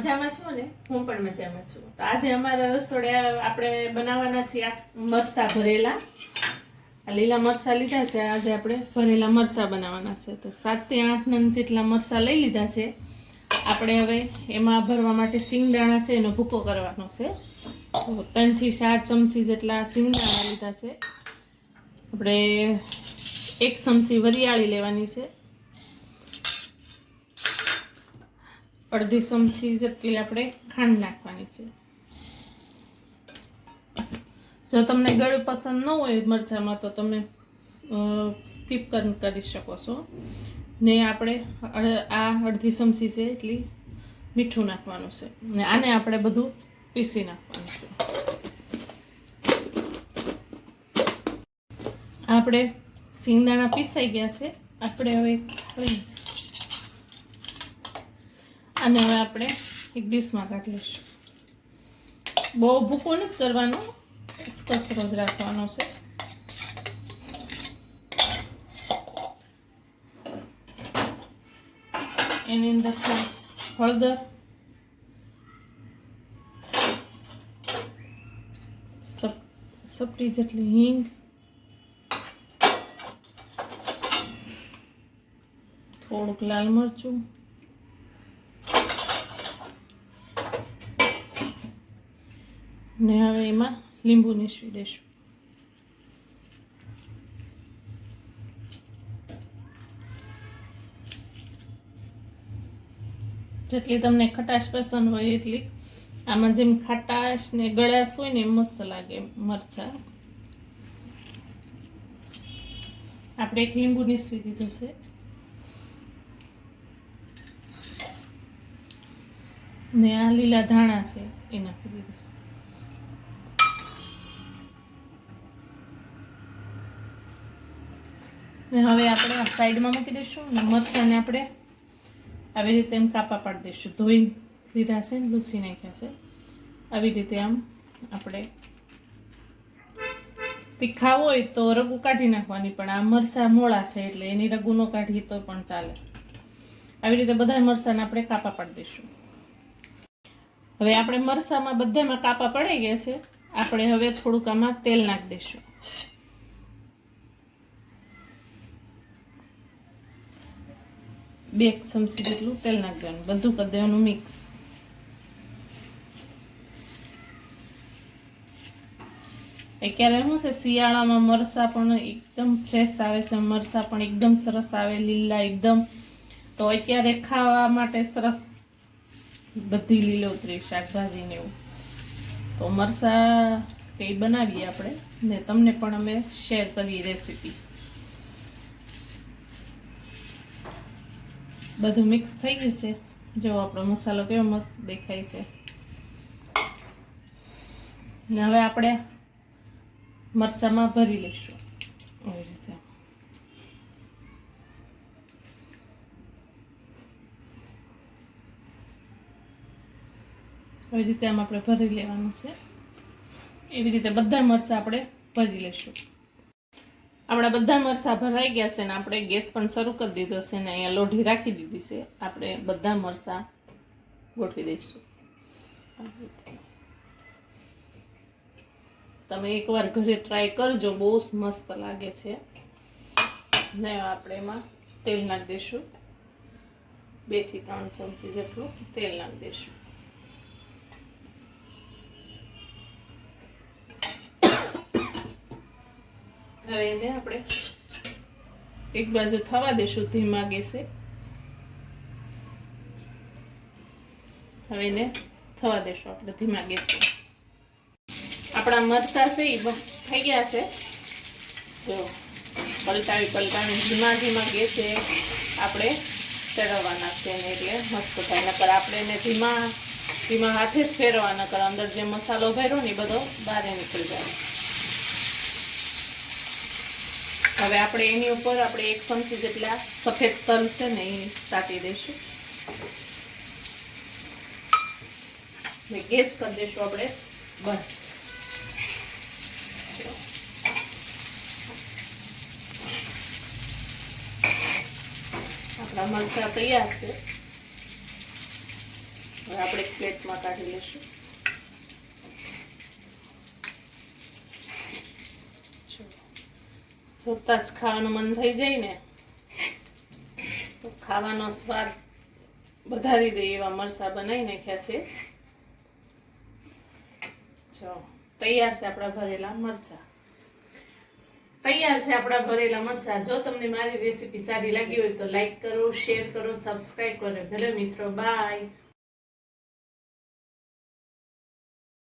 મજામાં છો ને? હું પણ મજામાં છું. તો આજે અમારા રસોડિયા આપણે બનાવવાના છીએ આ મરસા ભરેલા. આ લીલા મરસા લીધા છે. આજે આપણે ભરેલા મરસા બનાવવાના છે. તો સાતથી આઠ નંગ જેટલા મરસા લઈ લીધા છે. આપણે હવે એમાં ભરવા માટે સિંગદાણા છે, એનો ભૂકો કરવાનો છે. તો ત્રણથી ચાર ચમચી જેટલા સિંગદાણા લીધા છે. આપણે એક ચમચી વરિયાળી લેવાની છે. અડધી ચમચી જેટલી આપણે ખાંડ નાખવાની છે. જો તમને ગળ્યું પસંદ ન હોય મરચાંમાં, તો તમે સ્કીપ કરી શકો છો. ને આપણે આ અડધી ચમચી છે એટલી મીઠું નાખવાનું છે. ને આને આપણે બધું પીસી નાખવાનું છે. આપણે સિંગદાણા પીસાઈ ગયા છે. આપણે હવે અને હવે આપણે એક ડીશમાં કાઢી લઈશું. બહુ ભૂકો નથી કરવાનો કસરો જ રાખવાનો છે. એની અંદર હળદર, સપ- સપટી જેટલી હિંગ, થોડુંક લાલ મરચું ને હવે એમાં લીંબુ નીસવી દઈશું જેટલી તમને ખટાશ પસંદ હોય એટલી. આમાં જેમ ખટાશ ને ગળાશ હોય ને મસ્ત લાગે મરચા. આપણે એક લીંબુ નીસવી દીધું છે. ને આ લીલા ધાણા છે, એ નાખી દીધું ને હવે આપણે સાઈડમાં મૂકી દઈશું ને મરચાંને આપણે આવી રીતે એમ કાપા પાડી દઈશું. ધોઈ લીધા છે ને લૂસી નાખ્યા છે. આવી રીતે આમ આપણે તીખા હોય તો રગુ કાઢી નાખવાની, પણ આ મરચાં મોળા છે એટલે એની રગુ ન કાઢીએ તો પણ ચાલે. આવી રીતે બધા મરચાંને આપણે કાપા પાડી દઈશું. હવે આપણે મરસામાં બધામાં કાપા પડી ગયા છે. આપણે હવે થોડુંક આમાં તેલ નાખી દઈશું. બે ચમચી જેટલું તેલ નાખવાનું, બધું કરી દેવાનું મિક્સ. અત્યારે શું છે, શિયાળામાં મરચાં પણ એકદમ ફ્રેશ આવે છે મરચાં પણ એકદમ સરસ આવે, લીલા એકદમ. તો અત્યારે ખાવા માટે સરસ બધી લીલોતરી શાકભાજીને એવું. તો મરસા કંઈ બનાવીએ આપણે ને તમને પણ અમે શેર કરીએ રેસીપી બધું મિક્સ થઈ ગયું છે. જો આપણો મસાલો કેવો મસ્ત દેખાય છે. ને હવે આપણે મરચામાં ભરી લઈશું. આવી રીતે. આવી રીતે આમ આપણે ભરી લેવાનું છે. એવી રીતે બધા મરચાં આપણે ભરી લઈશું. આપણા બધા મરચાં ભરાઈ ગયા છે ને આપણે ગેસ પણ શરૂ કરી દીધો છે ને અહીંયા લોઢી રાખી દીધી છે. આપણે બધા મરચાં ગોઠવી દઈશું. તમે એકવાર ઘરે ટ્રાય કરજો, બહુ મસ્ત લાગે છે. ને આપણે એમાં તેલ નાખી દઈશું. બેથી ત્રણ ચમચી જેટલું તેલ નાખી દઈશું. હવે એને આપણે એક બાજુ થવા દેશું ધીમા ગેસે. હવે એને થવા દેશું આપણે ધીમા ગેસે. આપણા મરચા છે એ થઈ ગયા છે. તો પલટાવી પલટાવી ધીમા ધીમા ગેસે આપણે ફેરવવાના છે એને એટલે મસ્ત થાય. નકર આપણે એને ધીમા ધીમા હાથે જ ફેરવાના કર અંદર જે મસાલો ભર્યો ને એ બધો બહાર નીકળી જાય. હવે આપણે એની ઉપર આપણે એક ચમચી જેટલા સફેદ તલ છે ને એ ચાટી દઈશું. ગેસ કરી દઈશું આપણે બંધ. આપણા મરચા તૈયાર છે. હવે આપણે એક પ્લેટમાં કાઢી લઈશું. જોતા જ ખાવાનું મન થઈ જાય ને ખાવાનો સ્વાદ વધારી દે એવા મરસા બનાવી નાખ્યા છે. જો, તૈયાર છે આપણા ભરેલા મરચા. તૈયાર છે આપણા ભરેલા મરચા. જો તમને મારી રેસીપી સારી લાગી હોય તો લાઈક કરો, શેર કરો, સબસ્ક્રાઈબ કરો. ભલે મિત્રો, બાય.